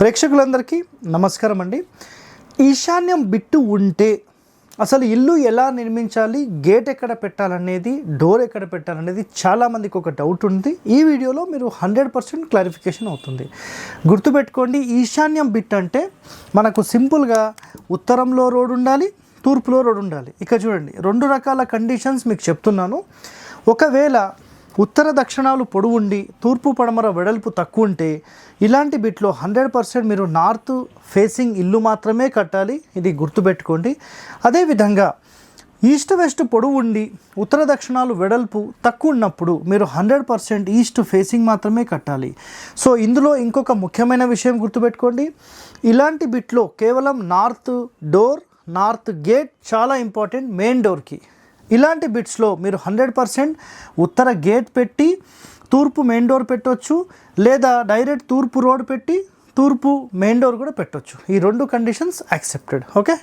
ప్రేక్షకులందరికీ నమస్కారం అండి. ఈశాన్యం బిట్టు ఉంటే అసలు ఇల్లు ఎలా నిర్మించాలి గేట్ ఎక్కడ పెట్టాలనేది డోర్ ఎక్కడ పెట్టాలనేది చాలామందికి ఒక డౌట్ ఉంది. ఈ వీడియోలో మీరు హండ్రెడ్ పర్సెంట్ క్లారిఫికేషన్ అవుతుంది. గుర్తుపెట్టుకోండి ఈశాన్యం బిట్ అంటే మనకు సింపుల్గా ఉత్తరంలో రోడ్ ఉండాలి తూర్పులో రోడ్ ఉండాలి. ఇక చూడండి రెండు రకాల కండిషన్స్ మీకు చెప్తున్నాను. ఒకవేళ ఉత్తర దక్షిణాలు పొడవు ఉండి తూర్పు పడమర వెడల్పు తక్కువ ఉంటే ఇలాంటి బిట్లో హండ్రెడ్ పర్సెంట్ మీరు నార్త్ ఫేసింగ్ ఇల్లు మాత్రమే కట్టాలి ఇది గుర్తుపెట్టుకోండి. అదేవిధంగా ఈస్ట్ వెస్ట్ పొడవు ఉండి ఉత్తర దక్షిణాలు వెడల్పు తక్కువ ఉన్నప్పుడు మీరు హండ్రెడ్ పర్సెంట్ ఈస్ట్ ఫేసింగ్ మాత్రమే కట్టాలి. సో ఇందులో ఇంకొక ముఖ్యమైన విషయం గుర్తుపెట్టుకోండి. ఇలాంటి బిట్లో కేవలం నార్త్ డోర్ నార్త్ గేట్ చాలా ఇంపార్టెంట్ మెయిన్ డోర్కి. ఇలాంటి బిట్స్లో మీరు హండ్రెడ్ పర్సెంట్ ఉత్తర గేట్ పెట్టి తూర్పు మెయిన్ డోర్ పెట్టొచ్చు లేదా డైరెక్ట్ తూర్పు రోడ్ పెట్టి తూర్పు మెయిన్ డోర్ కూడా పెట్టొచ్చు. ఈ రెండు కండిషన్స్ యాక్సెప్టెడ్. ఓకే?